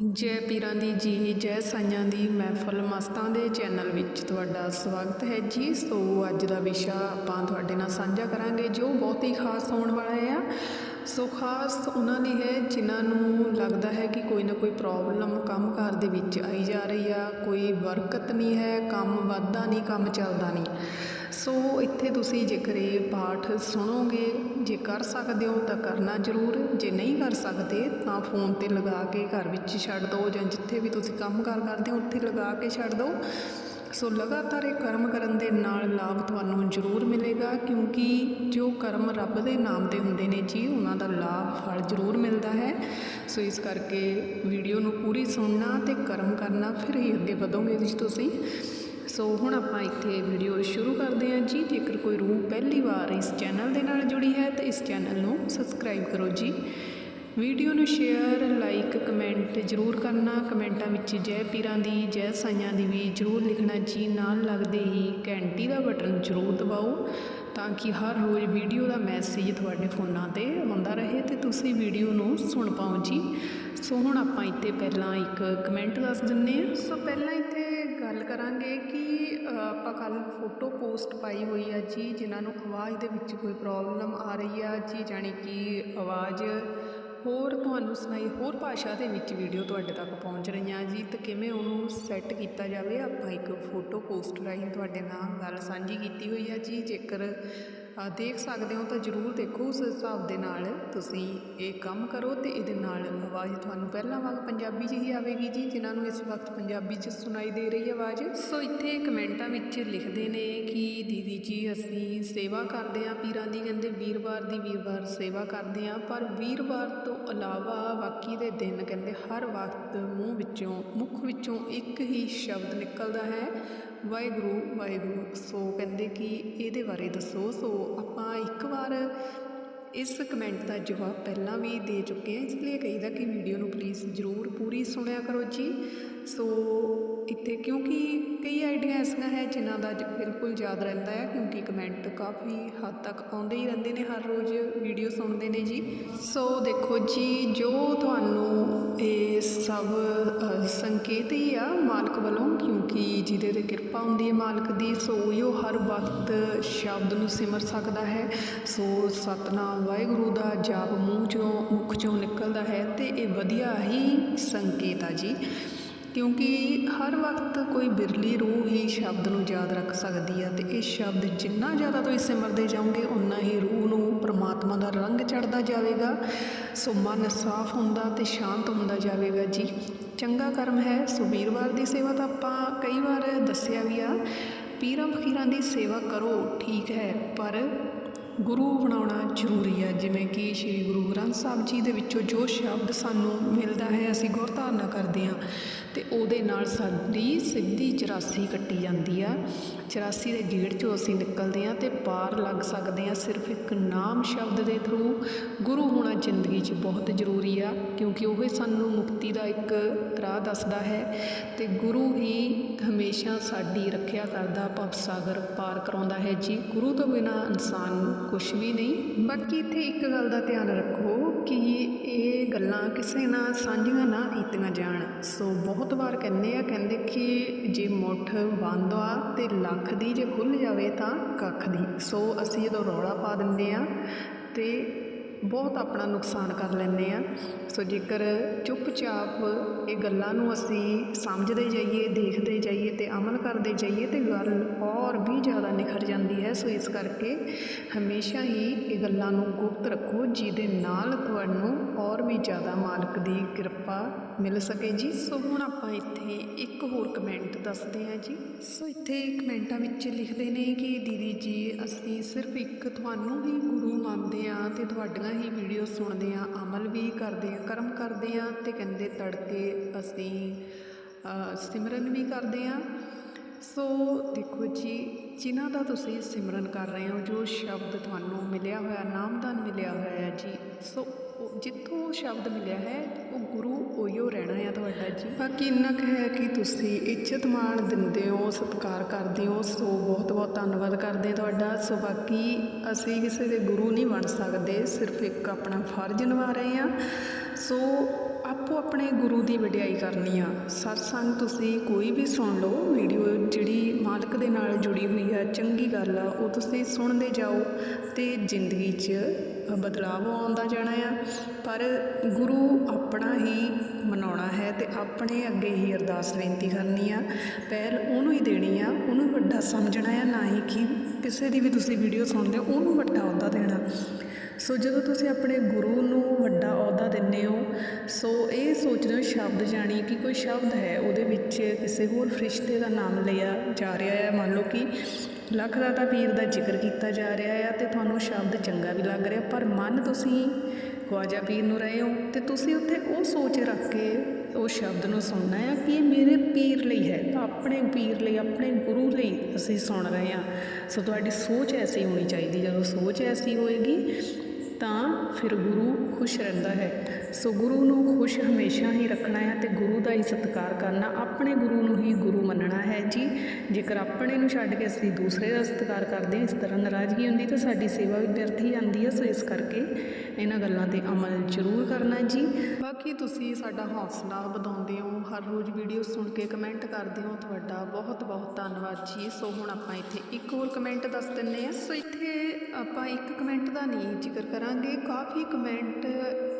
ਜੈ ਪੀਰਾਂ ਦੀ ਜੀ, ਜੈ ਸਾਈਆਂ ਦੀ। ਮਹਿਫਲ ਮਸਤਾਂ ਦੇ ਚੈਨਲ ਵਿੱਚ ਤੁਹਾਡਾ ਸਵਾਗਤ ਹੈ ਜੀ। ਸੋ ਅੱਜ ਦਾ ਵਿਸ਼ਾ ਆਪਾਂ ਤੁਹਾਡੇ ਨਾਲ ਸਾਂਝਾ ਕਰਾਂਗੇ, ਜੋ ਬਹੁਤ ਹੀ ਖਾਸ ਹੋਣ ਵਾਲਾ ਆ। ਸੋ ਖਾਸ ਉਹਨਾਂ ਲਈ ਹੈ ਜਿਨ੍ਹਾਂ ਨੂੰ ਲੱਗਦਾ ਹੈ ਕਿ ਕੋਈ ਨਾ ਕੋਈ ਪ੍ਰੋਬਲਮ ਕੰਮਕਾਰ ਦੇ ਵਿੱਚ ਆਈ ਜਾ ਰਹੀ ਆ। ਕੋਈ ਬਰਕਤ ਨਹੀਂ ਹੈ, ਕੰਮ ਵੱਧਦਾ ਨਹੀਂ, ਕੰਮ ਚੱਲਦਾ ਨਹੀਂ। ਸੋ ਇੱਥੇ ਤੁਸੀਂ ਜੇਕਰ ਇਹ ਪਾਠ ਸੁਣੋਗੇ, ਜੇ ਕਰ ਸਕਦੇ ਹੋ ਤਾਂ ਕਰਨਾ ਜ਼ਰੂਰ। ਜੇ ਨਹੀਂ ਕਰ ਸਕਦੇ, ਤਾਂ ਫੋਨ ਤੇ ਲਗਾ ਕੇ ਘਰ ਵਿੱਚ ਛੱਡ ਦਿਓ ਜਾਂ ਜਿੱਥੇ ਵੀ ਤੁਸੀਂ ਕੰਮ ਕਾਰ ਕਰਦੇ ਹੋ, ਉੱਥੇ ਲਗਾ ਕੇ ਛੱਡ ਦਿਓ। ਸੋ ਲਗਾਤਾਰ ਇਹ ਕਰਮ ਕਰਨ ਦੇ ਨਾਲ ਲਾਭ ਤੁਹਾਨੂੰ ਜ਼ਰੂਰ ਮਿਲੇਗਾ, ਕਿਉਂਕਿ ਜੋ ਕਰਮ ਰੱਬ ਦੇ ਨਾਮ ਤੇ ਹੁੰਦੇ ਨੇ ਜੀ, ਉਹਨਾਂ ਦਾ ਲਾਭ ਫਲ ਜ਼ਰੂਰ ਮਿਲਦਾ ਹੈ। ਸੋ ਇਸ ਕਰਕੇ ਵੀਡੀਓ ਨੂੰ ਪੂਰੀ ਸੁਣਨਾ ਤੇ ਕਰਮ ਕਰਨਾ ਫਿਰ ਹੀ ਅੱਗੇ ਵਧੋਗੇ ਜੀ ਤੁਸੀਂ। ਸੋ ਹੁਣ ਆਪਾਂ ਇੱਥੇ ਵੀਡੀਓ ਸ਼ੁਰੂ ਕਰਦੇ ਹਾਂ। ਜੀ, ਜੇਕਰ ਕੋਈ ਰੂਹ ਪਹਿਲੀ ਵਾਰ ਇਸ ਚੈਨਲ ਦੇ ਨਾਲ ਜੁੜੀ ਹੈ, ਤਾਂ ਇਸ ਚੈਨਲ ਨੂੰ ਸਬਸਕ੍ਰਾਈਬ ਕਰੋ ਜੀ। ਵੀਡੀਓ ਨੂੰ ਸ਼ੇਅਰ ਲਾਈਕ ਕਮੈਂਟ ਜ਼ਰੂਰ ਕਰਨਾ। ਕਮੈਂਟਾਂ ਵਿੱਚ ਜੈ ਪੀਰਾਂ ਦੀ, ਜੈ ਸਾਈਆਂ ਦੀ ਵੀ ਜ਼ਰੂਰ ਲਿਖਣਾ ਜੀ। ਨਾਲ ਲੱਗਦੇ ਹੀ ਘੰਟੀ ਦਾ ਬਟਨ ਜ਼ਰੂਰ ਦਬਾਓ, ਤਾਂ ਕਿ ਹਰ ਰੋਜ਼ ਵੀਡੀਓ ਦਾ ਮੈਸੇਜ ਤੁਹਾਡੇ ਫੋਨਾਂ ਤੇ ਆਉਂਦਾ ਰਹੇ ਤੇ ਤੁਸੀਂ ਵੀਡੀਓ ਨੂੰ ਸੁਣ ਪਾਓ ਜੀ। ਸੋ ਹੁਣ ਆਪਾਂ ਇੱਥੇ ਪਹਿਲਾਂ ਇੱਕ ਕਮੈਂਟ ਦੱਸ ਦਿੰਨੇ ਆ ਸੋ ਪਹਿਲਾਂ ਇੱਥੇ ਗੱਲ ਕਰਾਂਗੇ ਕਿ ਆਪਾਂ ਕੱਲ੍ਹ ਫੋਟੋ ਪੋਸਟ ਪਾਈ ਹੋਈ ਆ ਜੀ, ਜਿਨ੍ਹਾਂ ਨੂੰ ਆਵਾਜ਼ ਦੇ ਵਿੱਚ ਕੋਈ ਪ੍ਰੋਬਲਮ ਆ ਰਹੀ ਆ ਜੀ, ਜਾਣੀ ਕਿ ਆਵਾਜ਼ ਹੋਰ ਤੁਹਾਨੂੰ ਸੁਣਾਈ, ਹੋਰ ਭਾਸ਼ਾ ਦੇ ਵਿੱਚ ਵੀਡੀਓ ਤੁਹਾਡੇ ਤੱਕ ਪਹੁੰਚ ਰਹੀਆਂ ਜੀ, ਤਾਂ ਕਿਵੇਂ ਉਹਨੂੰ ਸੈੱਟ ਕੀਤਾ ਜਾਵੇ, ਆਪਾਂ ਇੱਕ ਫੋਟੋ ਪੋਸਟ ਰਾਹੀਂ ਤੁਹਾਡੇ ਨਾਲ ਗੱਲ ਸਾਂਝੀ ਕੀਤੀ ਹੋਈ ਆ ਜੀ, ਜੇਕਰ ਦੇਖ ਸਕਦੇ ਹੋ ਤਾਂ ਜ਼ਰੂਰ ਦੇਖੋ ਉਸ ਹਿਸਾਬ ਦੇ ਨਾਲ ਤੁਸੀਂ ਇਹ ਕੰਮ ਕਰੋ ਤੇ ਇਹਦੇ ਨਾਲ ਆਵਾਜ਼ ਤੁਹਾਨੂੰ ਪਹਿਲਾਂ ਵਾਂਗ ਪੰਜਾਬੀ 'ਚ ਹੀ ਆਵੇਗੀ ਜੀ, ਜਿਨ੍ਹਾਂ ਨੂੰ ਇਸ ਵਕਤ ਪੰਜਾਬੀ 'ਚ ਸੁਣਾਈ ਦੇ ਰਹੀ ਆਵਾਜ਼। ਸੋ ਇੱਥੇ ਕਮੈਂਟਾਂ ਵਿੱਚ ਲਿਖਦੇ ਨੇ ਕਿ ਦੀਦੀ ਜੀ, ਅਸੀਂ ਸੇਵਾ ਕਰਦੇ ਹਾਂ। ਪੀਰਾਂ ਦੀ ਕਹਿੰਦੇ, ਵੀਰਵਾਰ ਦੀ ਵੀਰਵਾਰ ਸੇਵਾ ਕਰਦੇ ਹਾਂ। ਪਰ ਵੀਰਵਾਰ ਤੋਂ ਇਲਾਵਾ ਬਾਕੀ ਦੇ ਦਿਨ ਕਹਿੰਦੇ, ਹਰ ਵਕਤ ਮੂੰਹ ਵਿੱਚੋਂ, ਮੁਖ ਵਿੱਚੋਂ ਇੱਕ ਹੀ ਸ਼ਬਦ ਨਿਕਲਦਾ ਹੈ। ਵਾਹਿਗੁਰੂ ਵਾਹਿਗੁਰੂ, ਸੋ ਕਹਿੰਦੇ ਕਿ ਇਹਦੇ ਬਾਰੇ ਦੱਸੋ। ਸੋ ਆਪਾਂ ਇੱਕ ਵਾਰ ਇਸ ਕਮੈਂਟ ਦਾ ਜਵਾਬ ਪਹਿਲਾਂ ਵੀ ਦੇ ਚੁੱਕੇ ਹਾਂ। ਇਸ ਲਈ ਕਹੀਦਾ ਕਿ ਵੀਡੀਓ ਨੂੰ ਪਲੀਜ਼ ਜ਼ਰੂਰ ਪੂਰੀ ਸੁਣਿਆ ਕਰੋ ਜੀ। ਸੋ ਇੱਥੇ ਕਿਉਂਕਿ ਕਈ ਆਈਡੀਆਂ ਐਸੀਆਂ ਹੈ ਜਿਨ੍ਹਾਂ ਦਾ ਬਿਲਕੁਲ ਯਾਦ ਰਹਿੰਦਾ ਹੈ, ਕਿਉਂਕਿ ਕਮੈਂਟ ਕਾਫੀ ਹੱਦ ਤੱਕ ਆਉਂਦੇ ਹੀ ਰਹਿੰਦੇ ਨੇ, ਹਰ ਰੋਜ਼ ਵੀਡੀਓ ਸੁਣਦੇ ਨੇ ਜੀ। ਸੋ ਦੇਖੋ ਜੀ, ਜੋ ਤੁਹਾਨੂੰ ਇਹ ਸਭ ਸੰਕੇਤ ਹੀ ਆ ਮਾਲਕ ਵੱਲੋਂ, ਕਿਉਂਕਿ ਜਿਹਦੇ ਤੇ ਕਿਰਪਾ ਹੁੰਦੀ ਹੈ ਮਾਲਕ ਦੀ ਸੋ ਉਹ ਹਰ ਵਕਤ ਸ਼ਬਦ ਨੂੰ ਸਿਮਰ ਸਕਦਾ ਹੈ। ਸੋ ਸਤਨਾਮ ਵਾਹਿਗੁਰੂ ਦਾ ਜਾਪ ਮੂੰਹ ਚੋਂ, ਮੁਖ ਚੋਂ ਨਿਕਲਦਾ ਹੈ ਤੇ ਇਹ ਵਧੀਆ ਹੀ ਸੰਕੇਤ ਆ ਜੀ। ਕਿਉਂਕਿ ਹਰ ਵਕਤ ਕੋਈ ਬਿਰਲੀ ਰੂਹ ਹੀ ਸ਼ਬਦ ਨੂੰ ਯਾਦ ਰੱਖ ਸਕਦੀ ਆ ਤੇ ਇਹ ਸ਼ਬਦ ਜਿੰਨਾ ਜ਼ਿਆਦਾ ਤੁਸੀਂ ਸਿਮਰਦੇ ਜਾਓਗੇ ਉਨਾ ਹੀ ਰੂਹ ਨੂੰ ਪ੍ਰਮਾਤਮਾ ਦਾ ਰੰਗ ਚੜਦਾ ਜਾਵੇਗਾ ਸੋ ਮਨ ਸਾਫ਼ ਹੁੰਦਾ ਤੇ ਸ਼ਾਂਤ ਹੁੰਦਾ ਜਾਵੇਗਾ। ਜੀ, ਚੰਗਾ ਕਰਮ ਹੈ। ਸੋ ਵੀਰਵਾਰ ਦੀ ਸੇਵਾ ਤਾਂ ਆਪਾਂ ਕਈ ਵਾਰ ਦੱਸਿਆ ਵੀ ਆ ਪੀਰਾਂ ਫਕੀਰਾਂ ਦੀ ਸੇਵਾ ਕਰੋ, ਠੀਕ ਹੈ, ਪਰ ਗੁਰੂ ਬਣਾਉਣਾ ਜ਼ਰੂਰੀ ਹੈ, ਜਿਵੇਂ ਕਿ ਸ੍ਰੀ ਗੁਰੂ ਗ੍ਰੰਥ ਸਾਹਿਬ ਜੀ ਦੇ ਵਿੱਚੋਂ ਜੋ ਸ਼ਬਦ ਸਾਨੂੰ ਮਿਲਦਾ ਹੈ, ਅਸੀਂ ਗੁਰ ਧਾਰਨਾ ਕਰਦੇ ਹਾਂ ਅਤੇ ਉਹਦੇ ਨਾਲ ਸਾਡੀ ਸਿੱਧੀ 84 ਕੱਟੀ ਜਾਂਦੀ ਆ। 84 ਦੇ ਗੇੜ 'ਚੋਂ ਅਸੀਂ ਨਿਕਲਦੇ ਹਾਂ ਅਤੇ ਪਾਰ ਲੱਗ ਸਕਦੇ ਹਾਂ ਸਿਰਫ ਇੱਕ ਨਾਮ ਸ਼ਬਦ ਦੇ ਥਰੂ ਗੁਰੂ ਹੋਣਾ ਜ਼ਿੰਦਗੀ 'ਚ ਬਹੁਤ ਜ਼ਰੂਰੀ ਆ, ਕਿਉਂਕਿ ਉਹ ਸਾਨੂੰ ਮੁਕਤੀ ਦਾ ਇੱਕ ਰਾਹ ਦੱਸਦਾ ਹੈ ਅਤੇ ਗੁਰੂ ਹੀ ਹਮੇਸ਼ਾ ਸਾਡੀ ਰੱਖਿਆ ਕਰਦਾ ਭਵ ਸਾਗਰ ਪਾਰ ਕਰਾਉਂਦਾ ਹੈ ਜੀ। ਗੁਰੂ ਤੋਂ ਬਿਨਾ ਇਨਸਾਨ ਕੁਝ ਵੀ ਨਹੀਂ ਬਾਕੀ ਇੱਥੇ ਇੱਕ ਗੱਲ ਦਾ ਧਿਆਨ ਰੱਖੋ ਕਿ ਇਹ ਗੱਲਾਂ ਕਿਸੇ ਨਾਲ ਸਾਂਝੀਆਂ ਨਾ ਕੀਤੀਆਂ ਜਾਣ। ਸੋ ਬਹੁਤ ਵਾਰ ਕਹਿੰਦੇ ਆ, ਕਹਿੰਦੇ ਕਿ ਜੇ ਮੁੱਠ ਬੰਦ ਆ ਤੇ ਲੱਖ ਦੀ ਜੇ ਖੁੱਲ ਜਾਵੇ ਤਾਂ ਕੱਖ ਦੀ। ਸੋ ਅਸੀਂ ਜਦੋਂ ਰੌਲਾ ਪਾ ਦਿੰਦੇ ਆ ਤੇ ਬਹੁਤ ਆਪਣਾ ਨੁਕਸਾਨ ਕਰ ਲੈਂਦੇ ਆ। ਸੋ ਜੇਕਰ ਚੁੱਪਚਾਪ ਇਹ ਗੱਲਾਂ ਨੂੰ ਅਸੀਂ ਸਮਝਦੇ ਜਾਈਏ, ਦੇਖਦੇ ਜਾਈਏ ਤੇ ਅਮਲ ਕਰਦੇ ਜਾਈਏ ਤੇ ਗੱਲ ਔਰ ਵੀ ਜ਼ਿਆਦਾ ਨਿਖਰ ਜਾਂਦੀ ਹੈ, ਸੋ ਇਸ ਕਰਕੇ ਹਮੇਸ਼ਾ ਹੀ ਇਹ ਗੱਲਾਂ ਨੂੰ ਗੁਪਤ ਰੱਖੋ, ਜਿਹਦੇ ਨਾਲ ਤੁਹਾਨੂੰ ਔਰ ਵੀ ਜ਼ਿਆਦਾ ਮਾਲਕ ਦੀ ਕਿਰਪਾ ਮਿਲ ਸਕੇ ਜੀ। ਸੋ ਹੁਣ ਆਪਾਂ ਇੱਥੇ ਇੱਕ ਹੋਰ ਕਮੈਂਟ ਦੱਸਦੇ ਹਾਂ ਜੀ। ਸੋ ਇੱਥੇ ਕਮੈਂਟਾਂ ਵਿੱਚ ਲਿਖਦੇ ਨੇ ਕਿ ਦੀਦੀ ਜੀ ਅਸੀਂ ਸਿਰਫ ਇੱਕ ਤੁਹਾਨੂੰ ਹੀ ਗੁਰੂ ਮੰਨਦੇ ਆ ਤੇ ਤੁਹਾਡੀਆਂ ਹੀ ਵੀਡੀਓ ਸੁਣਦੇ ਆ ਅਮਲ ਵੀ ਕਰਦੇ ਆ ਕਰਮ ਕਰਦੇ ਆ ਤੇ ਕਹਿੰਦੇ ਤੜਕੇ ਅਸੀਂ ਸਿਮਰਨ ਵੀ ਕਰਦੇ ਆ ਸੋ ਦੇਖੋ ਜੀ ਜਿਨ੍ਹਾਂ ਦਾ ਤੁਸੀਂ ਸਿਮਰਨ ਕਰ ਰਹੇ ਹੋ ਜੋ ਸ਼ਬਦ ਤੁਹਾਨੂੰ ਮਿਲਿਆ ਹੋਇਆ ਨਾਮਦਾਨ ਮਿਲਿਆ ਹੋਇਆ ਹੈ ਜੀ ਸੋ ਜਿੱਥੋਂ ਸ਼ਬਦ ਮਿਲਿਆ ਹੈ, ਉਹ ਗੁਰੂ ਉਹੀਓ ਰਹਿਣਾ ਆ ਤੁਹਾਡਾ ਜੀ। ਬਾਕੀ ਇੰਨਾ ਕੁ ਹੈ ਕਿ ਤੁਸੀਂ ਇੱਜ਼ਤ ਮਾਣ ਦਿੰਦੇ ਹੋ, ਸਤਿਕਾਰ ਕਰਦੇ ਹੋ, ਸੋ ਬਹੁਤ ਬਹੁਤ ਧੰਨਵਾਦ ਕਰਦੇ ਹਾਂ ਤੁਹਾਡਾ। ਸੋ ਬਾਕੀ ਅਸੀਂ ਕਿਸੇ ਦੇ ਗੁਰੂ ਨਹੀਂ ਬਣ ਸਕਦੇ, ਸਿਰਫ ਇੱਕ ਆਪਣਾ ਫਰਜ਼ ਨਿਭਾ ਰਹੇ ਹਾਂ। ਸੋ ਆਪੋ ਆਪਣੇ ਗੁਰੂ ਦੀ ਵਡਿਆਈ ਕਰਨੀ ਆ। ਸਤਸੰਗ ਤੁਸੀਂ ਕੋਈ ਵੀ ਸੁਣ ਲਓ, ਵੀਡੀਓ ਜਿਹੜੀ ਮਾਲਕ ਦੇ ਨਾਲ ਜੁੜੀ ਹੋਈ ਆ, ਚੰਗੀ ਗੱਲ ਆ, ਉਹ ਤੁਸੀਂ ਸੁਣਦੇ ਜਾਓ ਤੇ ਜ਼ਿੰਦਗੀ 'ਚ ਬਦਲਾਵ ਆਉਂਦਾ ਜਾਣਾ ਆ। ਪਰ ਗੁਰੂ ਆਪਣਾ ਹੀ ਮਨਾਉਣਾ ਹੈ ਤੇ ਆਪਣੇ ਅੱਗੇ ਹੀ ਅਰਦਾਸ ਬੇਨਤੀ ਕਰਨੀ ਆ। ਪਹਿਲ ਉਹਨੂੰ ਹੀ ਦੇਣੀ ਆ, ਉਹਨੂੰ ਵੱਡਾ ਸਮਝਣਾ ਆ, ਨਾ ਹੀ ਕਿ ਕਿਸੇ ਦੀ ਵੀ ਤੁਸੀਂ ਵੀਡੀਓ ਸੁਣਦੇ ਹੋ, ਉਹਨੂੰ ਵੱਡਾ ਅਹੁਦਾ ਦੇਣਾ। ਸੋ ਜਦੋਂ ਤੁਸੀਂ ਆਪਣੇ ਗੁਰੂ ਨੂੰ ਵੱਡਾ ਅਹੁਦਾ ਦਿੰਦੇ ਹੋ, ਸੋ ਇਹ ਸੋਚਦੇ ਹੋ ਸ਼ਬਦ ਜਾਣੀ ਕਿ ਕੋਈ ਸ਼ਬਦ ਹੈ, ਉਹਦੇ ਵਿੱਚ ਕਿਸੇ ਹੋਰ ਫਰਿਸ਼ਤੇ ਦਾ ਨਾਮ ਲਿਆ ਜਾ ਰਿਹਾ ਹੈ ਮੰਨ ਲਓ ਕਿ ਲੱਖ ਦਾਤਾ ਪੀਰ ਦਾ ਜ਼ਿਕਰ ਕੀਤਾ ਜਾ ਰਿਹਾ ਆ ਤੇ ਤੁਹਾਨੂੰ ਸ਼ਬਦ ਚੰਗਾ ਵੀ ਲੱਗ ਰਿਹਾ, ਪਰ ਮਨ ਤੁਸੀਂ ਖਵਾਜਾ ਪੀਰ ਨੂੰ ਰਹੇ ਹੋ ਤੇ ਤੁਸੀਂ ਉੱਥੇ ਉਹ ਸੋਚ ਰੱਖ ਕੇ ਉਹ ਸ਼ਬਦ ਨੂੰ ਸੁਣਨਾ ਆ ਕਿ ਇਹ ਮੇਰੇ ਪੀਰ ਲਈ ਹੈ, ਤਾਂ ਆਪਣੇ ਪੀਰ ਲਈ, ਆਪਣੇ ਗੁਰੂ ਲਈ ਅਸੀਂ ਸੁਣ ਰਹੇ ਹਾਂ। ਸੋ ਤੁਹਾਡੀ ਸੋਚ ਐਸੀ ਹੋਣੀ ਚਾਹੀਦੀ, ਜਦੋਂ ਸੋਚ ਐਸੀ ਹੋਏਗੀ ਤਾਂ ਫਿਰ ਗੁਰੂ ਖੁਸ਼ ਰਹਿੰਦਾ ਹੈ। ਸੋ ਗੁਰੂ ਨੂੰ ਖੁਸ਼ ਹਮੇਸ਼ਾ ਹੀ ਰੱਖਣਾ ਹੈ ਤੇ ਗੁਰੂ ਦਾ ਹੀ ਸਤਿਕਾਰ ਕਰਨਾ ਆਪਣੇ ਗੁਰੂ ਨੂੰ ਹੀ ਗੁਰੂ ਮੰਨਣਾ ਹੈ ਜੀ। ਜੇਕਰ ਆਪਣੇ ਨੂੰ ਛੱਡ ਕੇ ਅਸੀਂ ਦੂਸਰੇ ਦਾ ਸਤਿਕਾਰ ਕਰਦੇ ਹਾਂ, ਇਸ ਤਰ੍ਹਾਂ ਨਾਰਾਜ਼ਗੀ ਹੁੰਦੀ ਤਾਂ ਸਾਡੀ ਸੇਵਾ ਵੀ ਵਿਅਰਥ ਹੀ। ਜਾਂਦੀ ਹੈ ਸੋ ਇਸ ਕਰਕੇ ਇਹਨਾਂ ਗੱਲਾਂ ਤੇ ਅਮਲ ਜ਼ਰੂਰ ਕਰਨਾ ਜੀ। ਬਾਕੀ ਤੁਸੀਂ ਸਾਡਾ ਹੌਸਲਾ ਵਧਾਉਂਦੇ ਹੋ, ਹਰ ਰੋਜ਼ ਵੀਡੀਓ ਸੁਣ ਕੇ ਕਮੈਂਟ ਕਰਦੇ ਹੋ, ਤੁਹਾਡਾ ਬਹੁਤ ਬਹੁਤ ਧੰਨਵਾਦ ਜੀ। ਸੋ ਹੁਣ ਆਪਾਂ ਇੱਥੇ ਇੱਕ ਹੋਰ ਕਮੈਂਟ ਦੱਸ ਦਿੰਨੇ ਆ ਸੋ ਇੱਥੇ ਆਪਾਂ ਇੱਕ ਕਮੈਂਟ ਦਾ ਨਹੀਂ ਜ਼ਿਕਰ ਕਰਾਂਗੇ। ਕਾਫੀ ਕਮੈਂਟ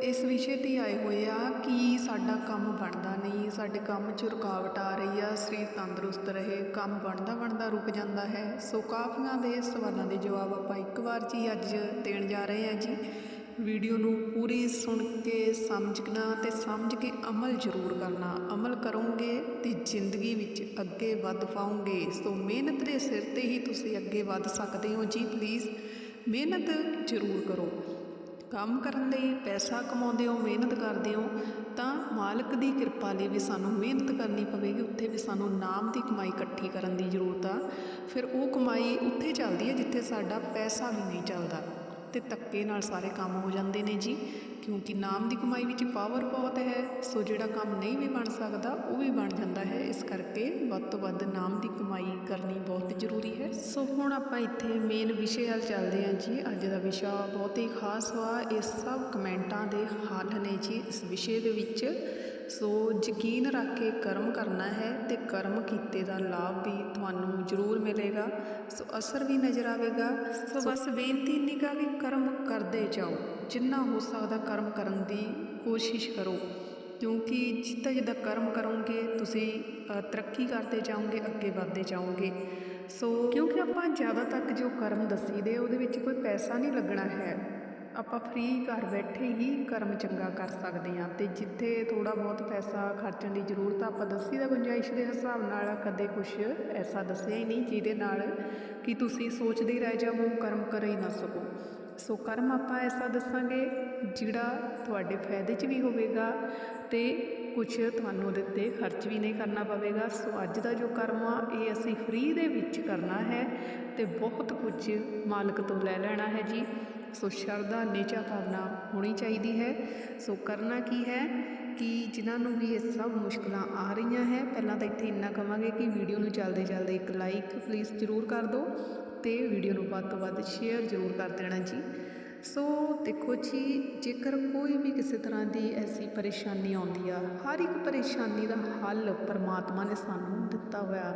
ਇਸ ਵਿਸ਼ੇ ਤੇ ਆਏ ਹੋਏ ਆ ਕਿ ਸਾਡਾ ਕੰਮ ਬਣਦਾ ਨਹੀਂ, ਸਾਡੇ ਕੰਮ 'ਚ ਰੁਕਾਵਟ ਆ ਰਹੀ ਆ, ਸਰੀਰ ਤੰਦਰੁਸਤ ਰਹੇ, ਕੰਮ ਬਣਦਾ ਬਣਦਾ ਰੁਕ ਜਾਂਦਾ ਹੈ। ਸੋ ਕਾਫੀਆਂ ਦੇ ਸਵਾਲਾਂ ਦੇ ਜਵਾਬ ਆਪਾਂ ਇੱਕ ਵਾਰ ਜੀ ਅੱਜ ਦੇਣ ਜਾ ਰਹੇ ਹਾਂ ਜੀ। ਵੀਡੀਓ ਨੂੰ ਪੂਰੀ ਸੁਣ ਕੇ, ਸਮਝਣਾ ਤੇ ਸਮਝ ਕੇ ਅਮਲ ਜ਼ਰੂਰ ਕਰਨਾ। ਅਮਲ ਕਰੋਗੇ ਤੇ ਜ਼ਿੰਦਗੀ ਵਿੱਚ ਅੱਗੇ ਵੱਧ ਪਾਓਗੇ। ਸੋ ਮਿਹਨਤ ਦੇ ਸਿਰ ਤੇ ਹੀ ਤੁਸੀਂ ਅੱਗੇ ਵੱਧ ਸਕਦੇ ਹੋ ਜੀ ਪਲੀਜ਼ ਮਿਹਨਤ ਜ਼ਰੂਰ ਕਰੋ। ਕੰਮ ਕਰਨ ਲਈ ਪੈਸਾ ਕਮਾਉਂਦੇ ਹੋ, ਮਿਹਨਤ ਕਰਦੇ ਹੋ, ਤਾਂ ਮਾਲਕ ਦੀ ਕਿਰਪਾ ਲਈ ਵੀ ਸਾਨੂੰ ਮਿਹਨਤ ਕਰਨੀ ਪਵੇਗੀ। ਉੱਥੇ ਵੀ ਸਾਨੂੰ ਨਾਮ ਦੀ ਕਮਾਈ ਇਕੱਠੀ ਕਰਨ ਦੀ ਜ਼ਰੂਰਤ ਆ। ਫਿਰ ਉਹ ਕਮਾਈ ਉੱਥੇ ਚੱਲਦੀ ਹੈ ਜਿੱਥੇ ਸਾਡਾ ਪੈਸਾ ਵੀ ਨਹੀਂ ਚੱਲਦਾ ਤੇ ਧੱਕੇ ਨਾਲ ਸਾਰੇ ਕੰਮ ਹੋ ਜਾਂਦੇ ਨੇ ਜੀ। ਕਿਉਂਕਿ ਨਾਮ ਦੀ ਕਮਾਈ ਵਿੱਚ ਪਾਵਰ ਬਹੁਤ ਹੈ ਸੋ ਜਿਹੜਾ ਕੰਮ ਨਹੀਂ ਵੀ ਬਣ ਸਕਦਾ ਉਹ ਵੀ ਬਣ ਜਾਂਦਾ ਹੈ। ਇਸ ਕਰਕੇ ਵੱਧ ਤੋਂ ਵੱਧ ਨਾਮ ਦੀ ਕਮਾਈ ਕਰਨੀ ਬਹੁਤ ਜ਼ਰੂਰੀ ਹੈ। ਸੋ ਹੁਣ ਆਪਾਂ ਇੱਥੇ ਮੇਨ ਵਿਸ਼ੇ ਵੱਲ ਚੱਲਦੇ ਹਾਂ ਜੀ। ਅੱਜ ਦਾ ਵਿਸ਼ਾ ਬਹੁਤ ਹੀ ਖਾਸ ਵਾ। ਇਹ ਸਭ ਕਮੈਂਟਾਂ ਦੇ ਹੱਲ ਨੇ ਜੀ ਇਸ ਵਿਸ਼ੇ ਦੇ ਵਿੱਚ। ਸੋ ਯਕੀਨ ਰੱਖ ਕੇ ਕਰਮ ਕਰਨਾ ਹੈ ਤੇ ਕਰਮ ਕੀਤੇ ਦਾ ਲਾਭ ਵੀ ਤੁਹਾਨੂੰ ਜ਼ਰੂਰ ਮਿਲੇਗਾ। ਸੋ ਅਸਰ ਵੀ ਨਜ਼ਰ ਆਵੇਗਾ। ਸੋ ਬਸ ਬੇਨਤੀ ਨਿਕਾ ਕਿ ਕਰਮ ਕਰਦੇ ਜਾਓ। ਜਿੰਨਾ ਹੋ ਸਕਦਾ ਕਰਮ ਕਰਨ ਦੀ ਕੋਸ਼ਿਸ਼ ਕਰੋ। ਕਿਉਂਕਿ ਜਿੱਦਾਂ ਜਿੱਦਾਂ ਕਰਮ ਕਰੋਗੇ, ਤੁਸੀਂ ਤਰੱਕੀ ਕਰਦੇ ਜਾਓਗੇ, ਅੱਗੇ ਵਧਦੇ ਜਾਓਗੇ। ਸੋ ਕਿਉਂਕਿ ਆਪਾਂ ਜ਼ਿਆਦਾ ਤੱਕ ਜੋ ਕਰਮ ਦੱਸੀਦੇ, ਉਹਦੇ ਵਿੱਚ ਕੋਈ ਪੈਸਾ ਨਹੀਂ ਲੱਗਣਾ ਹੈ। ਆਪਾਂ ਫ੍ਰੀ ਘਰ ਬੈਠੇ ਹੀ ਕਰਮ ਚੰਗਾ ਕਰ ਸਕਦੇ ਹਾਂ ਤੇ ਜਿੱਥੇ ਥੋੜਾ ਬਹੁਤ ਪੈਸਾ ਖਰਚਣ ਦੀ ਜ਼ਰੂਰਤ ਆਪਾਂ ਦੱਸੀ ਦਾ ਗੁੰਜਾਇਸ਼ ਦੇ ਹਿਸਾਬ ਨਾਲ ਕਦੇ ਕੁਝ ਐਸਾ ਦੱਸਿਆ ਹੀ ਨਹੀਂ ਜਿਹਦੇ ਨਾਲ ਕਿ ਤੁਸੀਂ ਸੋਚਦੇ ਰਹਿ ਜਾਵੋ, ਕਰਮ ਕਰ ਹੀ ਨਾ ਸਕੋ। ਸੋ ਕਰਮ ਆਪਾਂ ਐਸਾ ਦੱਸਾਂਗੇ, ਜਿਹੜਾ ਤੁਹਾਡੇ ਫਾਇਦੇ 'ਚ ਵੀ ਹੋਵੇਗਾ ਤੇ ਕੁਝ ਤੁਹਾਨੂੰ ਉਹਦੇ 'ਤੇ ਖਰਚ ਵੀ ਨਹੀਂ ਕਰਨਾ ਪਵੇਗਾ। ਸੋ ਅੱਜ ਦਾ ਜੋ ਕਰਮ ਆ, ਇਹ ਅਸੀਂ ਫ੍ਰੀ ਦੇ ਵਿੱਚ ਕਰਨਾ ਹੈ ਤੇ ਬਹੁਤ ਕੁਝ ਮਾਲਕ ਤੋਂ ਲੈ ਲੈਣਾ ਹੈ ਜੀ। ਸੋ ਸ਼ਰਧਾ, ਨਿਚਾ ਭਾਵਨਾ ਹੋਣੀ ਚਾਹੀਦੀ ਹੈ। ਸੋ ਕਰਨਾ ਕੀ ਹੈ ਕਿ ਜਿਨ੍ਹਾਂ ਨੂੰ ਵੀ ਇਹ ਸਭ ਮੁਸ਼ਕਲਾਂ ਆ ਰਹੀਆਂ ਹੈ, ਪਹਿਲਾਂ ਤਾਂ ਇੱਥੇ ਇੰਨਾ ਕਵਾਂਗੇ ਕਿ ਵੀਡੀਓ ਨੂੰ ਚੱਲਦੇ ਜਲਦੀ ਇੱਕ ਲਾਈਕ ਪਲੀਜ਼ ਜ਼ਰੂਰ ਕਰ ਦਿਓ। ਤੇ ਵੀਡੀਓ ਨੂੰ ਵੱਧ ਤੋਂ ਵੱਧ ਸ਼ੇਅਰ ਜ਼ਰੂਰ ਕਰ ਦੇਣਾ ਜੀ। ਸੋ ਦੇਖੋ ਜੀ, ਜੇਕਰ ਕੋਈ ਵੀ ਕਿਸੇ ਤਰ੍ਹਾਂ ਦੀ ਐਸੀ ਪਰੇਸ਼ਾਨੀ ਆਉਂਦੀ ਆ, ਹਰ ਇੱਕ ਪਰੇਸ਼ਾਨੀ ਦਾ ਹੱਲ ਪਰਮਾਤਮਾ ਨੇ ਸਾਨੂੰ ਦਿੱਤਾ ਹੋਇਆ।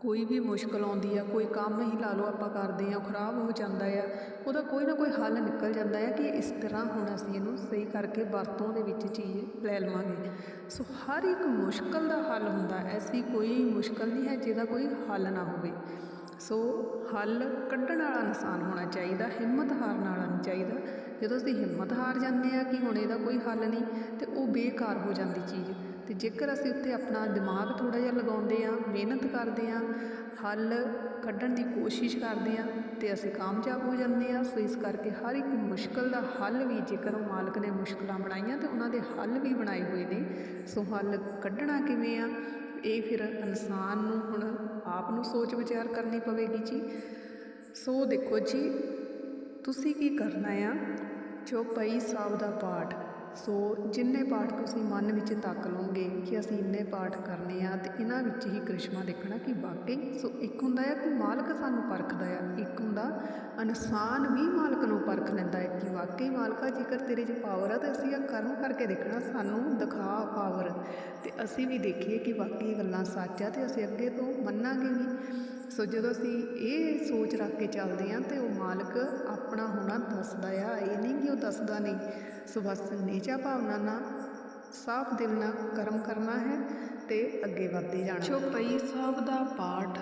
ਕੋਈ ਵੀ ਮੁਸ਼ਕਲ ਆਉਂਦੀ ਆ, ਕੋਈ ਕੰਮ ਹੀ ਲਾ ਲਓ ਆਪਾਂ ਕਰਦੇ ਆ ਖਰਾਬ ਹੋ ਜਾਂਦਾ ਆ, ਉਹਦਾ ਕੋਈ ਨਾ ਕੋਈ ਹੱਲ ਨਿਕਲ ਜਾਂਦਾ ਆ ਕਿ ਇਸ ਤਰ੍ਹਾਂ ਹੁਣ ਅਸੀਂ ਇਹਨੂੰ ਸਹੀ ਕਰਕੇ ਵਰਤੋਂ ਦੇ ਵਿੱਚ ਚੀਜ਼ ਲੈ ਲਵਾਂਗੇ। ਸੋ ਹਰ ਇੱਕ ਮੁਸ਼ਕਲ ਦਾ ਹੱਲ ਹੁੰਦਾ, ਐਸੀ ਕੋਈ ਮੁਸ਼ਕਲ ਨਹੀਂ ਹੈ ਜਿਹਦਾ ਕੋਈ ਹੱਲ ਨਾ ਹੋਵੇ। ਸੋ ਹੱਲ ਕੱਢਣ ਵਾਲਾ ਇਨਸਾਨ ਹੋਣਾ ਚਾਹੀਦਾ, ਹਿੰਮਤ ਹਾਰਨ ਵਾਲਾ ਨਹੀਂ ਚਾਹੀਦਾ। ਜਦੋਂ ਅਸੀਂ ਹਿੰਮਤ ਹਾਰ ਜਾਂਦੇ ਆ ਕਿ ਹੁਣ ਇਹਦਾ ਕੋਈ ਹੱਲ ਨਹੀਂ, ਤੇ ਉਹ ਬੇਕਾਰ ਹੋ ਜਾਂਦੀ ਚੀਜ਼। ਤੇ ਜੇਕਰ ਅਸੀਂ ਉੱਤੇ ਆਪਣਾ ਦਿਮਾਗ ਥੋੜਾ ਜਿਹਾ ਲਗਾਉਂਦੇ ਆ ਮਿਹਨਤ ਕਰਦੇ ਆ ਹੱਲ ਕੱਢਣ ਦੀ ਕੋਸ਼ਿਸ਼ ਕਰਦੇ ਆ ਤੇ ਅਸੀਂ ਕਾਮਯਾਬ ਹੋ ਜਾਂਦੇ ਆ ਸੋ ਇਸ ਕਰਕੇ ਹਰ ਇੱਕ ਮੁਸ਼ਕਲ ਦਾ ਹੱਲ ਵੀ ਜੇਕਰ ਉਹ ਮਾਲਕ ਨੇ ਮੁਸ਼ਕਲਾਂ ਬਣਾਈਆਂ ਤੇ ਉਹਨਾਂ ਦੇ ਹੱਲ ਵੀ ਬਣਾਏ ਹੋਏ ਨੇ, ਸੋ ਹੱਲ ਕੱਢਣਾ ਕਿਵੇਂ ਆ? ਇਹ ਫਿਰ ਇਨਸਾਨ ਨੂੰ ਹੁਣ ਆਪ ਨੂੰ ਸੋਚ ਵਿਚਾਰ ਕਰਨੀ ਪਵੇਗੀ ਜੀ। ਸੋ ਦੇਖੋ ਜੀ, ਤੁਸੀਂ ਕੀ ਕਰਨਾ ਆ? ਚੌਪਈ ਸਾਹਿਬ ਦਾ ਪਾਠ। ਸੋ ਜਿੰਨੇ ਪਾਠ ਤੁਸੀਂ ਮਨ ਵਿੱਚ ਤੱਕ ਲਓਗੇ ਕਿ ਅਸੀਂ ਇੰਨੇ ਪਾਠ ਕਰਨੇ ਆ ਤੇ ਇਹਨਾਂ ਵਿੱਚ ਹੀ ਕ੍ਰਿਸ਼ਮਾ ਦੇਖਣਾ ਕਿ ਵਾਕਈ ਸੋ ਇੱਕ ਹੁੰਦਾ ਹੈ ਕਿ ਮਾਲਕ ਸਾਨੂੰ ਪਰਖਦਾ ਆ ਇੱਕ ਹੁੰਦਾ ਇਨਸਾਨ ਵੀ ਮਾਲਕ ਨੂੰ ਪਰਖ ਲੈਂਦਾ ਹੈ ਕਿ ਵਾਕਈ ਮਾਲਕਾ ਜੇਕਰ ਤੇਰੇ 'ਚ ਪਾਵਰ ਆ ਤੇ ਅਸੀਂ ਇਹ ਕਰਮ ਕਰਕੇ ਦੇਖਣਾ, ਸਾਨੂੰ ਦਿਖਾ ਪਾਵਰ ਤੇ ਅਸੀਂ ਵੀ ਦੇਖੀਏ ਕਿ ਵਾਕਈ ਇਹ ਗੱਲਾਂ ਸੱਚ ਆ ਤੇ ਅਸੀਂ ਅੱਗੇ ਤੋਂ ਮੰਨਾਂਗੇ ਵੀ। ਸੋ ਜਦੋਂ ਅਸੀਂ ਇਹ ਸੋਚ ਰੱਖ ਕੇ ਚੱਲਦੇ ਹਾਂ ਤੇ ਉਹ ਮਾਲਕ ਆਪਣਾ ਹੋਣਾ ਦੱਸਦਾ ਆ, ਇਹ ਨਹੀਂ ਕਿ ਉਹ ਦੱਸਦਾ ਨਹੀਂ। ਸੋ ਬਸ ਨੀਚਾ ਭਾਵਨਾ ਨਾਲ ਸਾਫ਼ ਦਿਲ ਨਾਲ ਕਰਮ ਕਰਨਾ ਹੈ ਤੇ ਅੱਗੇ ਵਧਦੇ ਜਾਣਾ ਚੌਪਈ ਸਾਹਿਬ ਦਾ ਪਾਠ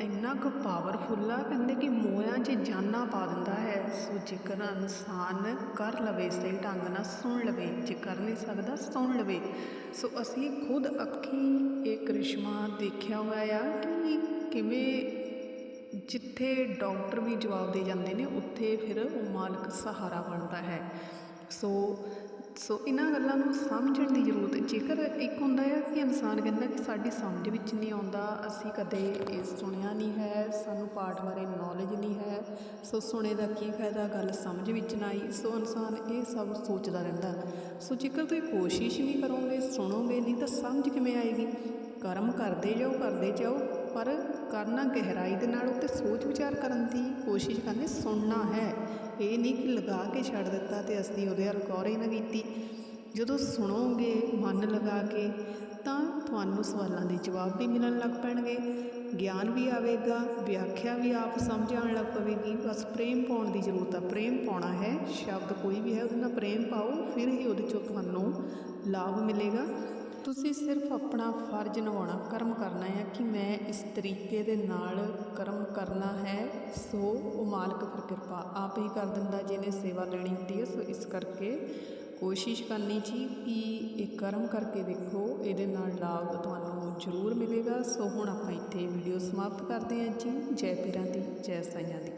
ਇੰਨਾ ਕੁ ਪਾਵਰਫੁੱਲ ਆ, ਕਹਿੰਦੇ ਕਿ ਮੋਇਆਂ 'ਚ ਜਾਨਾਂ ਪਾ ਦਿੰਦਾ ਹੈ। ਸੋ ਜੇਕਰ ਇਨਸਾਨ ਕਰ ਲਵੇ ਸਹੀ ਢੰਗ ਨਾਲ, ਸੁਣ ਲਵੇ ਜੇ ਕਰ ਨਹੀਂ ਸਕਦਾ, ਸੁਣ ਲਵੇ। ਸੋ ਅਸੀਂ ਖੁਦ ਅੱਖੀ ਇਹ ਕ੍ਰਿਸ਼ਮਾ ਦੇਖਿਆ ਹੋਇਆ ਆ ਕਿ ਕਿਵੇਂ ਜਿੱਥੇ ਡਾਕਟਰ ਵੀ ਜਵਾਬ ਦੇ ਜਾਂਦੇ ਨੇ, ਉੱਥੇ ਫਿਰ ਉਹ ਮਾਲਕ ਸਹਾਰਾ ਬਣਦਾ ਹੈ। ਸੋ ਸੋ ਇਹਨਾਂ ਗੱਲਾਂ ਨੂੰ ਸਮਝਣ ਦੀ ਜ਼ਰੂਰਤ ਹੈ। ਜੇਕਰ ਇੱਕ ਹੁੰਦਾ ਹੈ ਕਿ ਇਨਸਾਨ ਕਹਿੰਦਾ ਕਿ ਸਾਡੀ ਸਮਝ ਵਿੱਚ ਨਹੀਂ ਆਉਂਦਾ, ਅਸੀਂ ਕਦੇ ਇਹ ਸੁਣਿਆ ਨਹੀਂ ਹੈ, ਸਾਨੂੰ ਪਾਠ ਬਾਰੇ ਨੌਲੇਜ ਨਹੀਂ ਹੈ, ਸੋ ਸੁਣੇ ਦਾ ਕੀ ਫਾਇਦਾ, ਗੱਲ ਸਮਝ ਵਿੱਚ ਨਾ ਆਈ, ਸੋ ਇਨਸਾਨ ਇਹ ਸਭ ਸੋਚਦਾ ਰਹਿੰਦਾ। ਸੋ ਜੇਕਰ ਤੁਸੀਂ ਕੋਸ਼ਿਸ਼ ਨਹੀਂ ਕਰੋਗੇ, ਸੁਣੋਗੇ, ਨਹੀਂ ਤਾਂ ਸਮਝ ਕਿਵੇਂ ਆਏਗੀ? ਕਰਮ ਕਰਦੇ ਜਾਓ ਕਰਦੇ ਜਾਓ, ਪਰ ਕਰਨਾ ਗਹਿਰਾਈ ਦੇ ਨਾਲ ਉੱਤੇ ਸੋਚ ਵਿਚਾਰ ਕਰਨ ਦੀ ਕੋਸ਼ਿਸ਼ ਕਰਨੀ, ਸੁਣਨਾ ਹੈ। ਇਹ ਨਹੀਂ ਕਿ ਲਗਾ ਕੇ ਛੱਡ ਦਿੱਤਾ ਤੇ ਅਸੀਂ ਉਹਦੇ ਵੱਲ ਗੌਰ ਹੀ ਨਾ ਕੀਤੀ। ਜਦੋਂ ਸੁਣੋਗੇ, ਮਨ ਲਗਾ ਕੇ, ਤਾਂ ਤੁਹਾਨੂੰ ਸਵਾਲਾਂ ਦੇ ਜਵਾਬ ਵੀ ਮਿਲਣ ਲੱਗ ਪੈਣਗੇ। ਗਿਆਨ ਵੀ ਆਵੇਗਾ, ਵਿਆਖਿਆ ਵੀ ਆਪ ਸਮਝ ਆਉਣ ਲੱਗ ਪਵੇਗੀ। ਬਸ ਪ੍ਰੇਮ ਪਾਉਣ ਦੀ ਜ਼ਰੂਰਤ ਆ। ਪ੍ਰੇਮ ਪਾਉਣਾ ਹੈ, ਸ਼ਬਦ ਕੋਈ ਵੀ ਹੈ, ਉਹਦੇ ਨਾਲ ਪ੍ਰੇਮ ਪਾਓ, ਫਿਰ ਹੀ ਉਹਦੇ ਚੋਂ ਤੁਹਾਨੂੰ ਲਾਭ ਮਿਲੇਗਾ। ਤੁਸੀਂ ਸਿਰਫ ਆਪਣਾ ਫਰਜ਼ ਨਿਭਾਉਣਾ, ਕਰਮ ਕਰਨਾ ਹੈ ਕਿ ਮੈਂ ਇਸ ਤਰੀਕੇ ਦੇ ਨਾਲ ਕਰਮ ਕਰਨਾ ਹੈ। ਸੋ ਉਹ ਮਾਲਕ ਫਿਰ ਕਿਰਪਾ ਆਪ ਹੀ ਕਰ ਦਿੰਦਾ ਜਿਹਨੇ ਸੇਵਾ ਲੈਣੀ ਹੁੰਦੀ ਹੈ। ਸੋ ਇਸ ਕਰਕੇ ਕੋਸ਼ਿਸ਼ ਕਰਨੀ ਜੀ ਕਿ ਇਹ ਕਰਮ ਕਰਕੇ ਦੇਖੋ ਇਹਦੇ ਨਾਲ ਲਾਭ ਤੁਹਾਨੂੰ ਜ਼ਰੂਰ ਮਿਲੇਗਾ। ਸੋ ਹੁਣ ਆਪਾਂ ਇੱਥੇ ਵੀਡੀਓ ਸਮਾਪਤ ਕਰਦੇ ਹਾਂ ਜੀ। ਜੈ ਪੀਰਾਂ ਦੀ, ਜੈ ਸਾਈਆਂ ਦੀ।